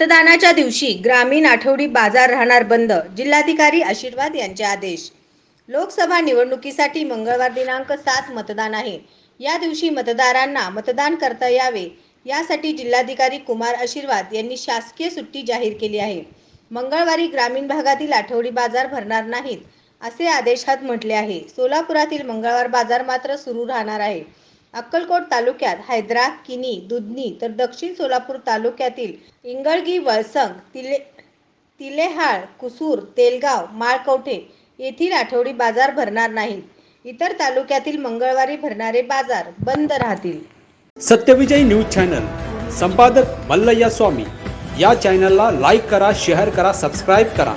मतदानाच्या दिवशी ग्रामीण आठवडी बाजार राहणार बंद जिल्हाधिकारी आशीर्वाद यांचे आदेश. लोकसभा निवडणुकीसाठी मंगळवार दिनांक सात मतदान आहे. या दिवशी मतदारांना मतदान करता यावे यासाठी जिल्हाधिकारी कुमार आशीर्वाद यांनी शासकीय सुट्टी जाहीर केली आहे. मंगळवारी ग्रामीण भागातील आठवडी बाजार भरणार नाहीत असे आदेशात म्हटले आहे. सोलापुरातील मंगळवार बाजार मात्र सुरू राहणार आहे. अक्कलकोट तालुक्यात हैदरा किनी दुधनी तर दक्षिण सोलापूर तालुक्यातील इंगळगी वळसंग तिले तिलेहाळ कुसूर तेलगाव माळकवठे येथील आठवडी बाजार भरणार नाहीत. इतर तालुक्यातील मंगळवारी भरणारे बाजार बंद राहतील. सत्यविजय न्यूज चॅनल संपादक मल्लय्या स्वामी. या चॅनलला लाईक करा शेअर करा सबस्क्राईब करा.